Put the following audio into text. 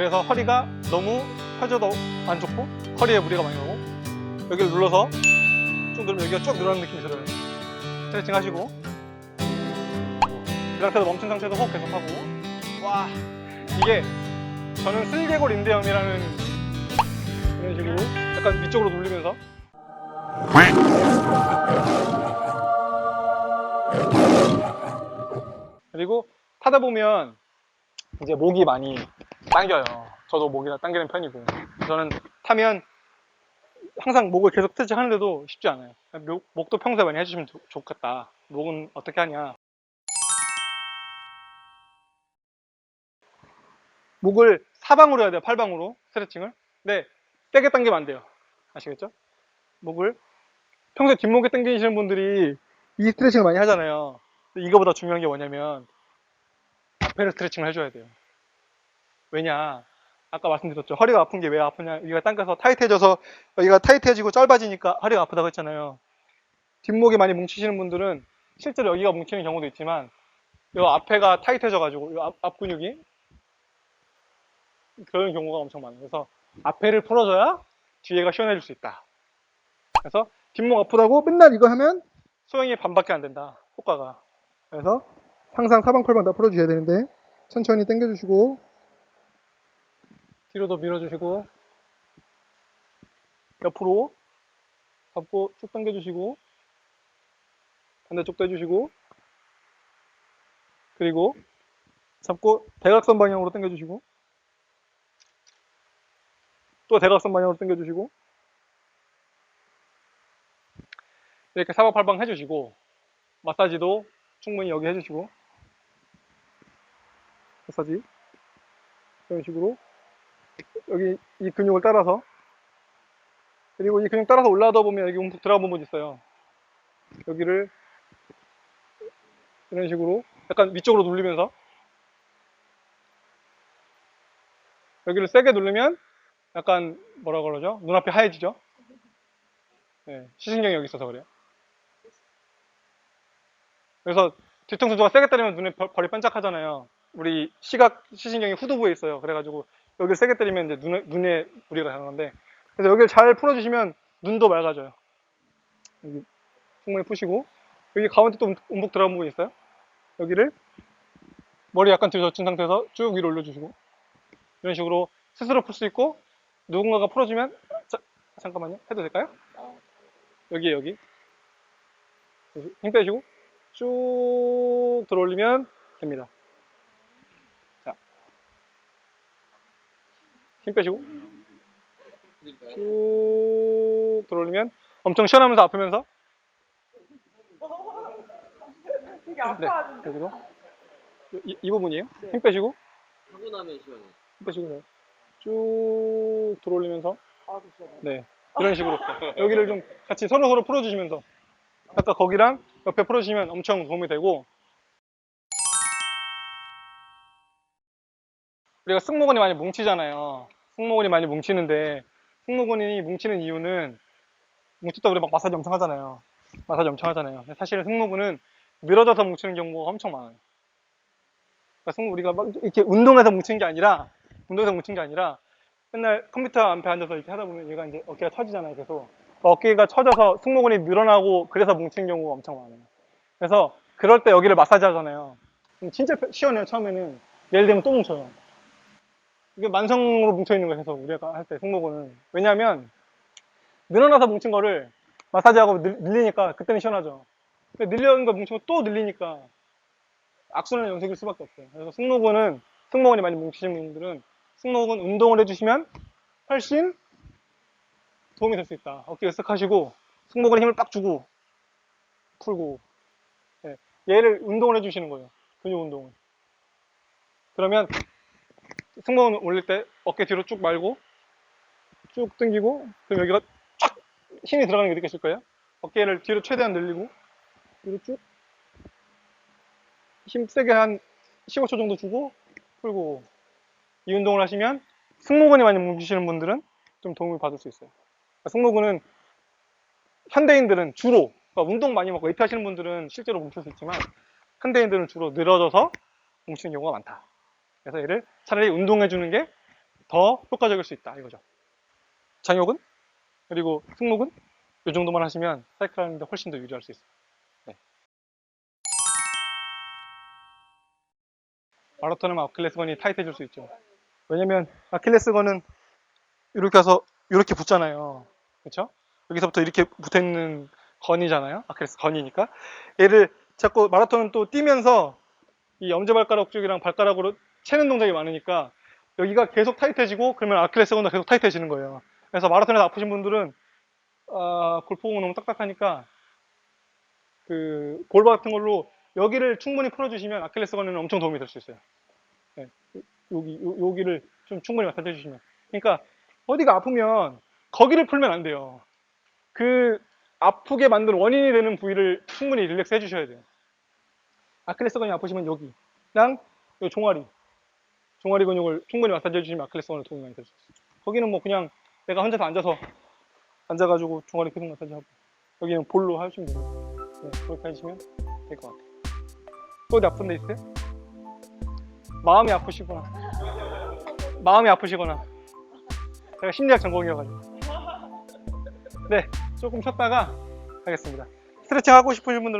그래서 허리가 너무 펴져도 안 좋고 허리에 무리가 많이 가고 여기를 눌러서 쭉 누르면 여기가 쭉 늘어나는 느낌이 들어요. 스트레칭 하시고. 이 상태에서 멈춘 상태에서 호흡 계속하고. 와 이게 저는 슬개골 인대염이라는 이런 식으로 약간 위쪽으로 눌리면서. 그리고 타다 보면 이제 목이 많이 당겨요. 저도 목이 당기는 편이고 저는 타면 항상 목을 계속 스트레칭 하는데도 쉽지 않아요. 목- 목도 평소에 많이 해주시면 좋- 좋겠다. 목은 어떻게 하냐? 목을 사방으로 해야 돼요. 팔방으로 스트레칭을. 근데 세게 당기면 안 돼요. 아시겠죠? 목을 평소에 뒷목에 당기시는 분들이 이 스트레칭을 많이 하잖아요. 이거보다 중요한 게 뭐냐면 앞에를 스트레칭을 해줘야 돼요. 왜냐? 아까 말씀드렸죠. 허리가 아픈 게 왜 아프냐? 여기가 당겨서 타이트해져서 여기가 타이트해지고 짧아지니까 허리가 아프다고 했잖아요. 뒷목이 많이 뭉치시는 분들은 실제로 여기가 뭉치는 경우도 있지만 이 앞에가 타이트해져 가지고 이 앞, 앞 근육이 그런 경우가 엄청 많아요. 그래서 앞에를 풀어줘야 뒤에가 시원해질 수 있다. 그래서 뒷목 아프다고 맨날 이거 하면 소형이 반밖에 안 된다. 효과가. 그래서 항상 사방팔방 다 풀어주셔야 되는데 천천히 당겨주시고 뒤로도 밀어주시고 옆으로 잡고 쭉 당겨주시고 반대쪽도 해주시고 그리고 잡고 대각선 방향으로 당겨주시고 또 대각선 방향으로 당겨주시고 이렇게 사방팔방 해주시고 마사지도 충분히 여기 해주시고 마사지 이런 식으로 여기 이 근육을 따라서 그리고 이 근육 따라서 올라가다 보면 여기 움푹 들어가 부분 있어요 여기를 이런 식으로 약간 위쪽으로 눌리면서 여기를 세게 누르면 약간 뭐라 그러죠? 눈앞이 하얘지죠? 네, 시신경이 여기 있어서 그래요. 그래서 뒤통수가 세게 때리면 눈에 벌- 벌이 반짝하잖아요. 우리 시각 시신경이 후두부에 있어요. 그래가지고 여기를 세게 때리면 이제 눈에, 눈에 무리가 가는 건데 그래서 여기를 잘 풀어주시면 눈도 맑아져요. 여기 충분히 푸시고 여기 가운데 또 움- 움푹 들어간 부분이 있어요. 여기를 머리 약간 뒤로 젖힌 상태에서 쭉 위로 올려주시고 이런 식으로 스스로 풀 수 있고 누군가가 풀어주면 자, 잠깐만요 해도 될까요? 여기 여기 힘 빼시고 쭉 들어올리면 됩니다 힘 빼시고 쭉 들어올리면 엄청 시원하면서 아프면서 되게 네 아파하는데. 여기도 이, 이 부분이에요 힘 빼시고 하고 나면 시원해. 힘 빼시고 네. 쭉 들어올리면서 아. 네. 이런 식으로 여기를 좀 같이 서로 서로 풀어주시면서 아까 거기랑 옆에 풀어주시면 엄청 도움이 되고 우리가 승모근이 많이 뭉치잖아요. 승모근이 많이 뭉치는데 승모근이 뭉치는 이유는 뭉쳤다 우리 막 마사지 엄청 하잖아요. 마사지 엄청 하잖아요. 사실은 승모근은 늘어져서 뭉치는 경우가 엄청 많아요. 그러니까 승모 우리가 막 이렇게 운동해서 뭉치는 게 아니라 운동해서 뭉친 게 아니라 맨날 컴퓨터 앞에 앉아서 이렇게 하다 보면 얘가 이제 어깨가 처지잖아요. 계속 어깨가 처져서 승모근이 늘어나고 그래서 뭉치는 경우가 엄청 많아요. 그래서 그럴 때 여기를 마사지 하잖아요. 진짜 펴- 시원해요. 처음에는 예를 들면 또 뭉쳐요. 이게 만성으로 뭉쳐 있는 거예요. 계속 우리가 할 때 승모근은 왜냐하면 늘어나서 뭉친 거를 마사지하고 늘, 늘리니까 그때는 시원하죠. 근데 늘려는 거 뭉치고 또 늘리니까 악순환 연속일 수밖에 없어요. 그래서 승모근은 승모근이 많이 뭉치신 분들은 승모근 운동을 해주시면 훨씬 도움이 될 수 있다. 어깨 으쓱 하시고 승모근에 힘을 빡 주고 풀고 예, 얘를 운동을 해주시는 거예요. 근육 운동을. 그러면 승모근 올릴 때 어깨 뒤로 쭉 말고 쭉 당기고 그럼 여기가 쫙 힘이 들어가는 게 느껴질 거예요. 어깨를 뒤로 최대한 늘리고 뒤로 쭉 힘 세게 한 15초 정도 주고 풀고 이 운동을 하시면 승모근이 많이 뭉치시는 분들은 좀 도움을 받을 수 있어요. 그러니까 승모근은 현대인들은 주로 그러니까 운동 많이 먹고 웨이트 하시는 분들은 실제로 뭉칠 수 있지만 현대인들은 주로 늘어져서 뭉치는 경우가 많다. 그래서 얘를 차라리 운동해 주는 게 더 효과적일 수 있다 이거죠. 장욕은 그리고 승모근 이 정도만 하시면 사이클 하는데 훨씬 더 유리할 수 있어요. 네. 마라톤은 아킬레스건이 타이트해질 수 있죠. 왜냐면 아킬레스건은 이렇게 해서 이렇게 붙잖아요. 그렇죠? 여기서부터 이렇게 붙어 있는 건이잖아요. 아킬레스 건이니까 얘를 자꾸 마라톤은 또 뛰면서 이 엄지발가락 쪽이랑 발가락으로 채는 동작이 많으니까 여기가 계속 타이트해지고 그러면 아킬레스 건도 계속 타이트해지는 거예요. 그래서 마라톤에서 아프신 분들은 아, 골프공은 너무 딱딱하니까 그 볼바 같은 걸로 여기를 충분히 풀어주시면 아킬레스건에는 엄청 도움이 될 수 있어요. 네, 여기 요- 여기를 좀 충분히 해주시면. 그러니까 어디가 아프면 거기를 풀면 안 돼요. 그 아프게 만든 원인이 되는 부위를 충분히 릴렉스 해주셔야 돼요. 아킬레스건이 아프시면 여기랑 요 종아리, 종아리 근육을 충분히 마사지 해주시면 아킬레스건에 도움이 많이 있어요. 거기는 뭐 그냥 내가 혼자서 앉아서 앉아가지고 종아리 근육 마사지 하고 여기는 볼로 하시면 돼요. 네, 그렇게 하시면 될 것 같아요. 또 어디 아픈 데 있어요? 마음이 아프시거나 마음이 아프시거나 제가 심리학 전공이어가지고 네 조금 쉬었다가 하겠습니다 스트레칭 하고 싶으신 분들